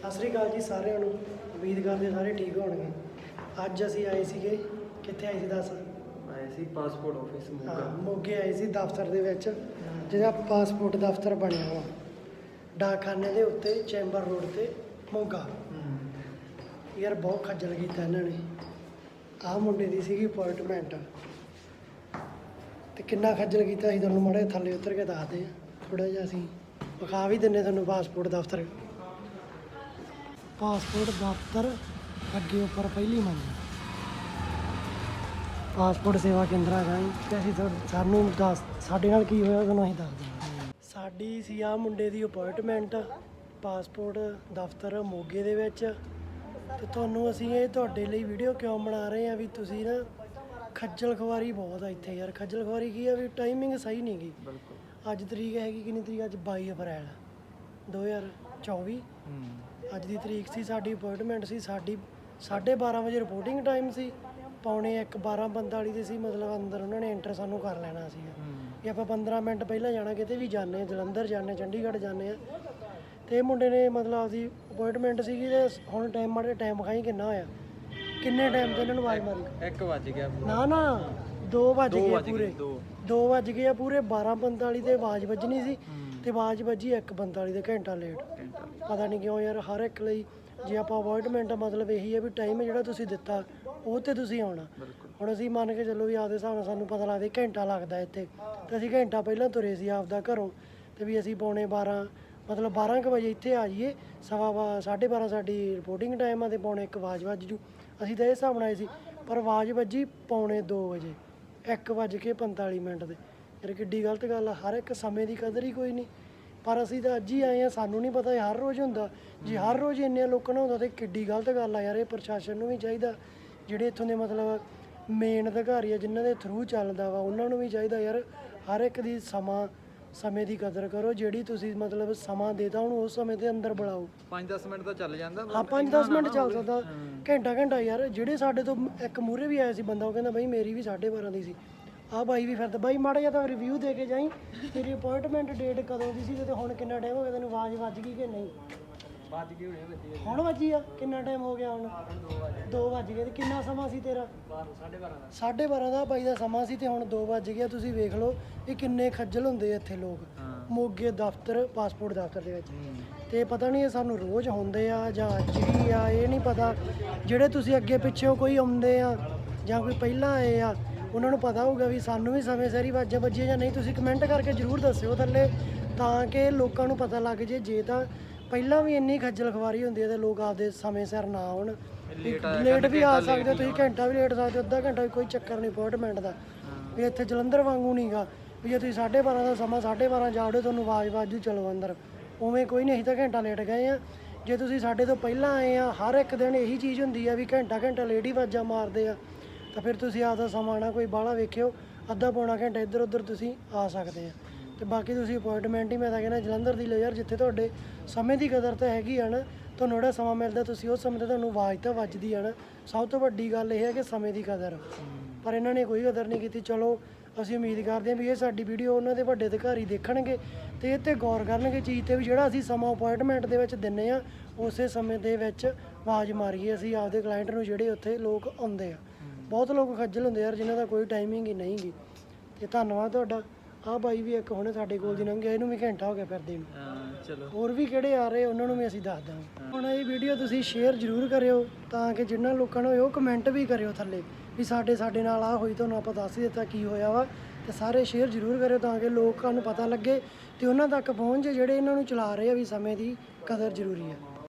ਸਤਿ ਸ੍ਰੀ ਅਕਾਲ ਜੀ ਸਾਰਿਆਂ ਨੂੰ। ਉਮੀਦ ਕਰਦੇ ਹਾਂ ਸਾਰੇ ਠੀਕ ਹੋਣਗੇ। ਅੱਜ ਅਸੀਂ ਆਏ ਸੀਗੇ। ਕਿੱਥੇ ਆਏ ਸੀ ਦੱਸ? ਆਏ ਸੀ ਪਾਸਪੋਰਟ ਆਫਿਸ ਹਾਂ ਮੋਗਾ ਮੋਗੇ ਆਏ ਸੀ ਦਫ਼ਤਰ ਦੇ ਵਿੱਚ ਜਿਹਦਾ ਪਾਸਪੋਰਟ ਦਫ਼ਤਰ ਬਣਿਆ ਹੋਇਆ ਡਾਕਖਾਨੇ ਦੇ ਉੱਤੇ ਚੈਂਬਰ ਰੋਡ ਤੇ ਮੋਗਾ। ਯਾਰ ਬਹੁਤ ਖੱਜਲ ਕੀਤਾ ਇਹਨਾਂ ਨੇ। ਆਹ ਮੁੰਡੇ ਦੀ ਸੀਗੀ ਅਪਾਇੰਟਮੈਂਟ ਤੇ ਕਿੰਨਾ ਖੱਜਲ ਕੀਤਾ ਅਸੀਂ ਤੁਹਾਨੂੰ? ਮਾੜੇ ਥੱਲੇ ਉਤਰ ਕੇ ਦੱਸਦੇ ਆ ਥੋੜਾ ਜਿਹਾ ਅਸੀਂ ਵਿਖਾ ਵੀ ਦਿੰਨੇ ਤੁਹਾਨੂੰ ਪਾਸਪੋਰਟ ਦਫ਼ਤਰ। ਪਾਸਪੋਰਟ ਦਫ਼ਤਰ ਅੱਗੇ ਉੱਪਰ ਪਹਿਲੀ ਮੰਜ਼ਿਲ। ਪਾਸਪੋਰਟ ਸੇਵਾ ਕੇਂਦਰ ਹੈਗਾ ਜੀ। ਤੇ ਅਸੀਂ ਤੁਹਾਨੂੰ- ਸਾਨੂੰ ਦੱਸ ਸਾਡੇ ਨਾਲ ਕੀ ਹੋਇਆ ਤੁਹਾਨੂੰ ਅਸੀਂ ਦੱਸ ਦਿੰਦੇ ਸਾਡੀ ਸੀ ਆ ਮੁੰਡੇ ਦੀ ਅਪਾਇੰਟਮੈਂਟ ਪਾਸਪੋਰਟ ਦਫ਼ਤਰ ਮੋਗੇ ਦੇ ਵਿੱਚ। ਤੇ ਤੁਹਾਨੂੰ ਅਸੀਂ ਇਹ ਤੁਹਾਡੇ ਲਈ ਵੀਡੀਓ ਕਿਉਂ ਬਣਾ ਰਹੇ ਆ ਵੀ ਤੁਸੀਂ ਨਾ ਖੱਜਲ ਖਵਾਰੀ ਬਹੁਤ ਆ ਇੱਥੇ ਯਾਰ। ਖੱਜਲ ਖਵਾਰੀ ਕੀ ਆ ਵੀ ਟਾਈਮਿੰਗ ਸਹੀ ਨਹੀਂ ਗਈ ਬਿਲਕੁਲ। ਅੱਜ ਤਰੀਕ ਹੈਗੀ ਕਿੰਨੀ ਤਰੀਕ? ਅੱਜ 22 ਅਪ੍ਰੈਲ। 2024 ਹੂੰ। ਅੱਜ ਦੀ ਤਰੀਕ ਸੀ ਸਾਡੀ ਅਪਾਇੰਟਮੈਂਟ ਸੀ ਸਾਡੀ 12:30 ਵਜੇ ਰਿਪੋਰਟਿੰਗ ਟਾਈਮ ਸੀ। ਪੌਣੇ 1 12 45 ਦੇ ਸੀ ਮਤਲਬ ਅੰਦਰ ਉਹਨਾਂ ਨੇ ਐਂਟਰ ਸਾਨੂੰ ਕਰ ਲੈਣਾ ਸੀਗਾ। ਇਹ ਆਪਾਂ 15 ਮਿੰਟ ਪਹਿਲਾਂ ਜਾਣਾ ਕਿਤੇ ਵੀ ਹਾਂ ਜਲੰਧਰ ਹਾਂ ਚੰਡੀਗੜ੍ਹ ਜਾਂਦੇ ਆ ਤੇ ਇਹ ਮੁੰਡੇ ਨੇ ਮਤਲਬ ਆਪਦੀ ਅਪਾਇੰਟਮੈਂਟ ਸੀਗੀ ਤੇ ਹੁਣ ਟਾਈਮ ਮਾੜੇ ਟਾਈਮ ਵਿਖਾਈ ਕਿੰਨਾ ਹੋਇਆ? ਕਿੰਨੇ ਟਾਈਮ ਤੇ ਇਹਨਾਂ ਨੂੰ ਆਵਾਜ਼ ਮਾਰੀ? 1 ਵੱਜ ਗਿਆ ਨਾ ਨਾ 2 ਵਜ ਗਏ ਪੂਰੇ। ਦੋ। 2 ਵਜ ਗਏ ਪੂਰੇ 12:45 ਤੇ ਆਵਾਜ਼ ਵੱਜਣੀ ਸੀ। ਤੇ ਆਵਾਜ਼ ਵੱਜੀ 1:45 ਦੇ ਘੰਟਾ ਲੇਟ ਪਤਾ ਨਹੀਂ ਕਿਉਂ ਯਾਰ, ਹਰ ਇੱਕ ਲਈ ਜੇ ਆਪਾਂ ਅਪਾਇੰਟਮੈਂਟ ਮਤਲਬ ਇਹੀ ਹੈ ਵੀ ਟਾਈਮ ਜਿਹੜਾ ਤੁਸੀਂ ਦਿੱਤਾ, ਉਹ ਤੇ ਤੁਸੀਂ ਆਉਣਾ। ਹੁਣ ਅਸੀਂ ਮੰਨ ਕੇ ਚੱਲੋ ਵੀ ਆਪਦੇ ਹਿਸਾਬ ਨਾਲ ਸਾਨੂੰ ਪਤਾ ਲੱਗਦਾ ਘੰਟਾ ਲੱਗਦਾ ਇੱਥੇ। ਤੇ ਅਸੀਂ ਘੰਟਾ ਪਹਿਲਾਂ ਤੁਰੇ ਸੀ ਆਪਦਾ ਘਰੋਂ। ਤੇ ਵੀ ਅਸੀਂ ਪੌਣੇ 12 ਮਤਲਬ 12 ਕੁ ਵਜੇ ਇੱਥੇ ਆ ਜਾਈਏ। ਸਵਾ ਬਾ- ਸਾਢੇ 12 ਸਾਡੀ ਰਿਪੋਰਟਿੰਗ ਟਾਈਮ ਆ ਤੇ ਪੌਣੇ 1 ਆਵਾਜ਼ ਵੱਜ ਜੂ। ਅਸੀਂ ਤਾਂ ਇਹ ਹਿਸਾਬ ਨਾਲ ਆਏ ਸੀ, ਪਰ ਆਵਾਜ਼ ਵੱਜੀ ਪੌਣੇ 2 ਵਜੇ 1 ਵੱਜ ਕੇ 45 ਮਿੰਟ ਦੇ। ਯਾਰ ਕਿੱਡੀ ਗਲਤ ਗੱਲ ਆ ਹਰ ਇੱਕ ਸਮੇਂ ਦੀ ਕਦਰ ਹੀ ਕੋਈ ਨਹੀਂ। ਪਰ ਅਸੀਂ ਤਾਂ ਅੱਜ ਹੀ ਆਏ ਆ ਸਾਨੂੰ ਨਹੀਂ ਪਤਾ ਇਹ ਹਰ ਰੋਜ਼ ਹੁੰਦਾ। ਜੇ ਹਰ ਰੋਜ਼ ਇੰਨੇ ਲੋਕਾਂ ਨਾਲ ਹੁੰਦਾ ਤੇ ਕਿੱਡੀ ਗਲਤ ਗੱਲ ਆ ਯਾਰ ਇਹ ਪ੍ਰਸ਼ਾਸਨ ਨੂੰ ਵੀ ਚਾਹੀਦਾ। ਜਿਹੜੇ ਇੱਥੋਂ ਦੇ ਮਤਲਬ ਮੇਨ ਅਧਿਕਾਰੀ ਆ ਜਿਨ੍ਹਾਂ ਦੇ ਥਰੂ ਚੱਲਦਾ ਵਾ ਉਹਨਾਂ ਨੂੰ ਵੀ ਚਾਹੀਦਾ ਯਾਰ ਹਰ ਇੱਕ ਦੀ ਸਮਾਂ ਸਮੇਂ ਦੀ ਕਦਰ ਕਰੋ। ਜਿਹੜੀ ਤੁਸੀਂ ਮਤਲਬ ਸਮਾਂ ਦੇਤਾ ਉਹਨੂੰ ਉਸ ਸਮੇਂ ਦੇ ਅੰਦਰ ਬੁਲਾਓ। 5-10 ਮਿੰਟ ਤਾਂ ਚੱਲ ਜਾਂਦਾ ਹਾਂ 5-10 ਮਿੰਟ ਚੱਲ ਸਕਦਾ। ਘੰਟਾ ਘੰਟਾ ਯਾਰ ਜਿਹੜੇ ਸਾਡੇ ਤੋਂ ਇੱਕ ਮੂਰੇ ਵੀ ਆਇਆ ਸੀ ਬੰਦਾ ਉਹ ਕਹਿੰਦਾ ਬਈ ਮੇਰੀ ਵੀ 12:30 ਦੀ ਸੀ। ਆ ਬਾਈ ਵੀ ਫਿਰਦਾ। ਬਾਈ ਮਾੜਾ ਜਿਹਾ ਤਾਂ ਰਿਵਿਊ ਦੇ ਕੇ ਜਾਈ। ਤੇਰੀ ਅਪਾਇੰਟਮੈਂਟ ਡੇਟ ਕਦੋਂ ਦੀ ਸੀ ਤੇ ਹੁਣ ਕਿੰਨਾ ਟਾਈਮ ਹੋ ਗਿਆ? ਤੈਨੂੰ ਆਵਾਜ਼ ਵੱਜ ਗਈ ਕਿ ਨਹੀਂ? ਵੱਜ ਗਏ ਹੋਣੇ ਵੱਜੇ ਹੁਣ ਵੱਜੀ ਆ? ਕਿੰਨਾ ਟਾਈਮ ਹੋ ਗਿਆ ਹੁਣ? 2 ਵੱਜ ਗਏ ਤੇ ਕਿੰਨਾ ਸਮਾਂ ਸੀ ਤੇਰਾ? 12:30 12:30 ਦਾ। ਬਾਈ ਦਾ ਸਮਾਂ ਸੀ ਤੇ ਹੁਣ 2 ਵੱਜ ਗਿਆ ਤੁਸੀਂ ਵੇਖ ਲਓ ਇਹ ਕਿੰਨੇ ਖੱਜਲ ਹੁੰਦੇ ਆ ਇੱਥੇ ਲੋਕ। ਮੋਗੇ ਦਫ਼ਤਰ ਪਾਸਪੋਰਟ ਦਫ਼ਤਰ ਦੇ ਵਿੱਚ। ਤੇ ਪਤਾ ਨਹੀਂ ਇਹ ਸਾਨੂੰ ਰੋਜ਼ ਹੁੰਦੇ ਆ ਜਾਂ ਅੱਜ ਹੀ ਆ ਇਹ ਨਹੀਂ ਪਤਾ। ਜਿਹੜੇ ਤੁਸੀਂ ਅੱਗੇ ਪਿੱਛੇ ਕੋਈ ਆਉਂਦੇ ਆ ਜਾਂ ਕੋਈ ਪਹਿਲਾਂ ਆਏ ਆ ਉਹਨਾਂ ਨੂੰ ਪਤਾ ਹੋਊਗਾ ਵੀ ਸਾਨੂੰ ਵੀ ਸਮੇਂ ਸਿਰ ਹੀ ਵਾਜਾਂ ਵੱਜੀਆਂ ਜਾਂ ਨਹੀਂ ਤੁਸੀਂ ਕਮੈਂਟ ਕਰਕੇ ਜਰੂਰ ਦੱਸਿਓ ਥੱਲੇ ਤਾਂ ਕਿ ਲੋਕਾਂ ਨੂੰ ਪਤਾ ਲੱਗ ਜੇ ਜੇ ਤਾਂ ਪਹਿਲਾਂ ਵੀ ਇੰਨੀ ਖੱਜਲ ਖਵਾਰੀ ਹੁੰਦੀ ਹੈ ਤੇ ਲੋਕ ਆਪਦੇ ਸਮੇਂ ਸਿਰ ਨਾ ਆਉਣ। ਲੇਟ ਵੀ ਆ ਸਕਦੇ ਤੁਸੀਂ ਘੰਟਾ ਵੀ ਲੇਟ ਸਕਦੇ ਅੱਧਾ ਘੰਟਾ ਵੀ ਕੋਈ ਚੱਕਰ ਨਹੀਂ ਅਪਾਇੰਟਮੈਂਟ ਦਾ। ਵੀ ਇੱਥੇ ਜਲੰਧਰ ਵਾਂਗੂ ਨਹੀਂਗਾ ਵੀ ਜੇ ਤੁਸੀਂ 12:30 ਦਾ ਸਮਾਂ 12:30 ਜਾਵੜੇ ਤੁਹਾਨੂੰ ਆਵਾਜ਼ ਵਾਜੂ ਚਲੋ ਅੰਦਰ। ਉਵੇਂ ਕੋਈ ਨਹੀਂ ਅਸੀਂ ਤਾਂ ਘੰਟਾ ਲੇਟ ਗਏ ਆ ਜੇ ਤੁਸੀਂ ਸਾਡੇ ਤੋਂ ਪਹਿਲਾਂ ਆਏ ਆ ਹਰ ਇੱਕ ਦਿਨ ਇਹੀ ਚੀਜ਼ ਹੁੰਦੀ ਆ ਵੀ ਘੰਟਾ ਘੰਟਾ ਲੇਟ ਹੀ ਵਾਜਾਂ ਮਾਰਦੇ ਆ। ਤਾਂ ਫਿਰ ਤੁਸੀਂ ਆਪਦਾ ਸਮਾਂ ਨਾ ਕੋਈ ਬਾਹਲਾ ਵੇਖਿਓ, ਅੱਧਾ ਪੌਣਾ ਘੰਟਾ ਇੱਧਰ ਉੱਧਰ ਤੁਸੀਂ ਆ ਸਕਦੇ ਆ। ਤੇ ਬਾਕੀ ਤੁਸੀਂ ਅਪਾਇੰਟਮੈਂਟ ਹੀ ਮੈਂ ਤਾਂ ਕਹਿੰਦਾ ਜਲੰਧਰ ਦੀ ਲਓ ਯਾਰ ਜਿੱਥੇ ਤੁਹਾਡੇ ਸਮੇਂ ਦੀ ਕਦਰ ਤਾਂ ਹੈਗੀ ਆ ਨਾ, ਤੁਹਾਨੂੰ ਜਿਹੜਾ ਸਮਾਂ ਮਿਲਦਾ ਤੁਸੀਂ ਉਸ ਸਮੇਂ ਤੇ ਤੁਹਾਨੂੰ ਆਵਾਜ਼ ਤਾਂ ਵੱਜਦੀ ਆ ਨਾ। ਸਭ ਤੋਂ ਵੱਡੀ ਗੱਲ ਇਹ ਹੈ ਕਿ ਸਮੇਂ ਦੀ ਕਦਰ। ਪਰ ਇਹਨਾਂ ਨੇ ਕੋਈ ਕਦਰ ਨਹੀਂ ਕੀਤੀ। ਚਲੋ, ਅਸੀਂ ਉਮੀਦ ਕਰਦੇ ਹਾਂ ਵੀ ਇਹ ਸਾਡੀ ਵੀਡੀਓ ਉਹਨਾਂ ਦੇ ਵੱਡੇ ਅਧਿਕਾਰੀ ਦੇਖਣਗੇ ਤੇ ਇਹ ਤੇ ਗੌਰ ਕਰਨਗੇ ਚੀਜ਼ ਤੇ ਵੀ ਜਿਹੜਾ ਅਸੀਂ ਸਮਾਂ ਅਪਾਇੰਟਮੈਂਟ ਦੇ ਵਿੱਚ ਦਿੰਨੇ ਆ, ਉਸੇ ਸਮੇਂ ਦੇ ਵਿੱਚ ਆਵਾਜ਼ ਮਾਰੀਏ ਅਸੀਂ ਆਪਦੇ ਕਲਾਇੰਟ ਨੂੰ ਜਿਹੜੇ ਉੱਥੇ ਲੋਕ ਆਉਂਦੇ ਆ। ਬਹੁਤ ਲੋਕ ਖੱਜਲ ਹੁੰਦੇ ਯਾਰ ਜਿਨ੍ਹਾਂ ਦਾ ਕੋਈ ਟਾਈਮਿੰਗ ਹੀ ਨਹੀਂਗੀ ਤੇ ਧੰਨਵਾਦ ਤੁਹਾਡਾ। ਆਹ ਬਾਈ ਵੀ ਇੱਕ ਹੁਣੇ ਸਾਡੇ ਕੋਲ ਦੀ ਲੰਘ ਗਿਆ ਇਹਨੂੰ ਵੀ ਘੰਟਾ ਹੋ ਗਿਆ ਫਿਰਦੇ ਨੂੰ। ਹਾਂ ਚਲੋ। ਹੋਰ ਵੀ ਕਿਹੜੇ ਆ ਰਹੇ ਉਹਨਾਂ ਨੂੰ ਵੀ ਅਸੀਂ ਦੱਸ ਦਾਂਗੇ। ਹੁਣ ਇਹ ਵੀਡੀਓ ਤੁਸੀਂ ਸ਼ੇਅਰ ਜ਼ਰੂਰ ਕਰਿਓ ਤਾਂ ਕਿ ਜਿਨ੍ਹਾਂ ਲੋਕਾਂ ਨੂੰ ਉਹ ਕਮੈਂਟ ਵੀ ਕਰਿਓ ਥੱਲੇ ਵੀ ਸਾਡੇ ਸਾਡੇ ਨਾਲ ਆ ਹੋਈ ਤੁਹਾਨੂੰ ਆਪਾਂ ਦੱਸ ਦਿੱਤਾ ਕੀ ਹੋਇਆ ਵਾ। ਤੇ ਸਾਰੇ ਸ਼ੇਅਰ ਜ਼ਰੂਰ ਕਰਿਓ ਤਾਂ ਕਿ ਲੋਕਾਂ ਨੂੰ ਪਤਾ ਲੱਗੇ ਤੇ ਉਹਨਾਂ ਤੱਕ ਪਹੁੰਚ ਜਿਹੜੇ ਇਹਨਾਂ ਨੂੰ ਚਲਾ ਰਹੇ ਆ ਵੀ ਸਮੇਂ ਦੀ ਕਦਰ ਜ਼ਰੂਰੀ ਹੈ